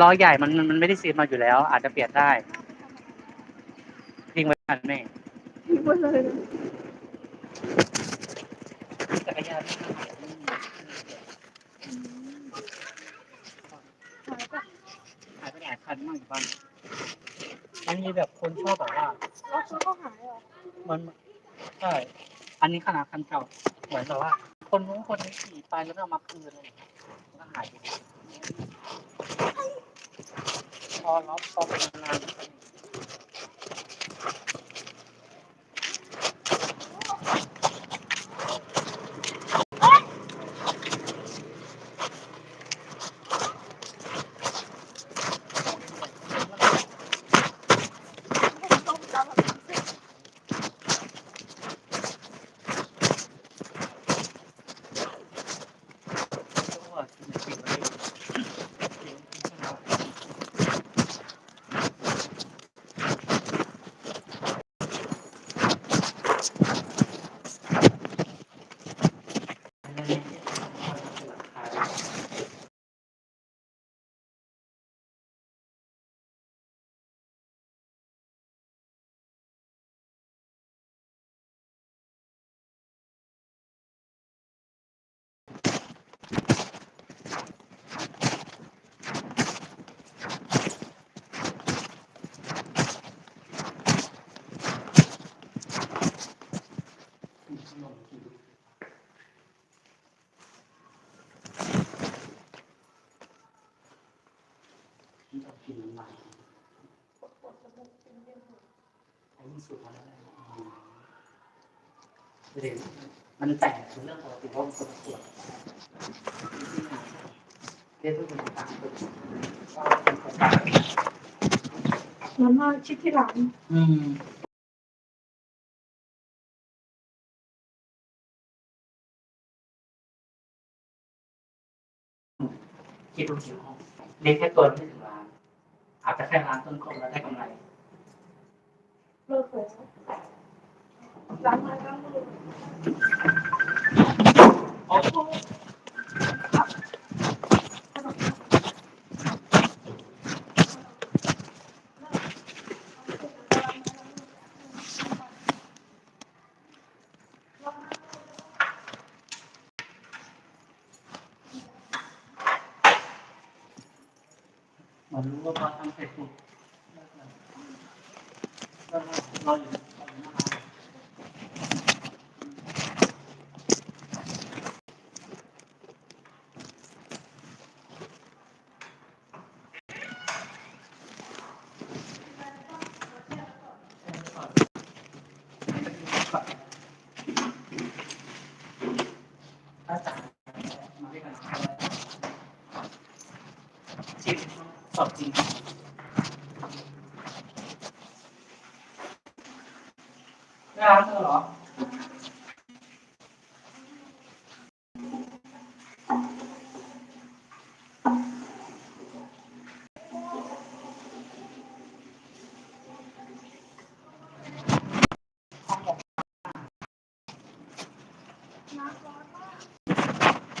ล้อใหญ่มันมันไม่ได้ซีนมาอยู่แล้ว อาจจะเปลี่ยนได้ทิ้งไว้ทันแม่ทิ้งไปเลยจักรยานม่ขายอืมหายไปหลายคันมากอยู่บ้านมันมีแบบคนชอบแบบว่าเขาก็หายเหรอมันใช่อันนี้ขนาดคันเก่าเหมือนแบบว่า คนนู้นคนนี้ขี่ไปแล้วเอามาคืนอะไรอย่างเงี้ยก็หายไป พอเราพอเป็นนานๆ ต้มจำแบบนี้สิ ตัวกินกินไว้กินกินข้าว ที่เรากินน้ำมันไอ้นี่สุดแล้วนะเด็กมันแตกเป็นเรื่องปกติเพราะมันคนละขวดเรียกว่าเป็นต่างคนก็เป็นคนต่างมันมาชิดที่หลัง อืมคิดดูกี่ห้องเล็กแค่ตัวไม่ถึงล้าน อาจจะแค่ร้านต้นคมแล้วได้กำไรเลิกแล้วล้างมาล้างมือ เหมือนรู้ว่าพอทำเสร็จปุ๊บก็เราอยู่เราอยู่หน้าร้านถ้าจ่ายมาด้วยกันชิม สดจริง ไม่ร้านเธอเหรอ น้ำร้อนมาก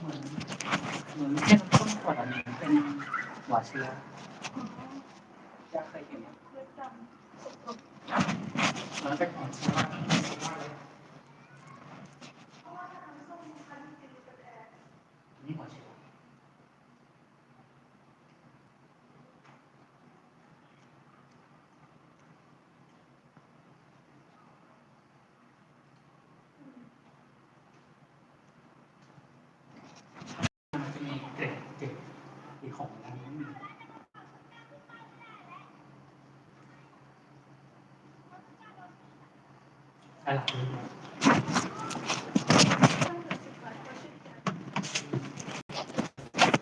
เหมือน เหมือนแค่น้ำส้มขวดอันนี้เป็นหัวเชื้อจะเคยเห็นไหมเลือดดำสกกมันเป็นหัวเชื้อนี่หัวเชื้อมันจะมีเกล็ดเกล็ดอีกของนั้นไม่มี ใช่หลักเลย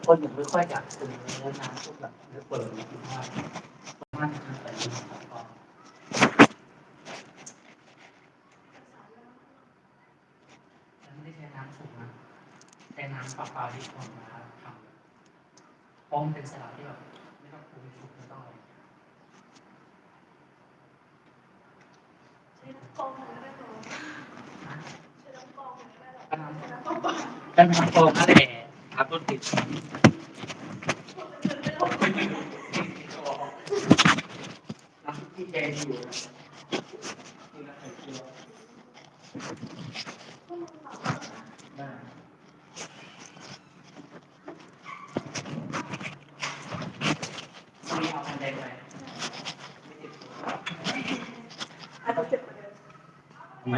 คนถึงไม่ค่อยอยากซื้อเนื้อน้ำพวกแบบเนื้อเปิดหรือว่าบ้านคือแต่ยังของปลอมฉันไม่ใช้น้ำสูงนะใช้น้ำปลาปลาที่คนมาทำเพราะมันเป็นสลัดที่แบบไม่ต้องปรุงสุกไม่ต้องอะไรใช้น้ำกรองเลยได้ไหม กันทำโฟมาแหละครับรถติดที่แกอยู่นะนี่นะไข่เจียวได้วันนี้เอาคันแดงไปไม่ติดอะเจ็บกว่าเดิมทำไม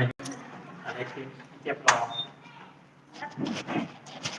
อะไรที่เจ็บรอ Thank you.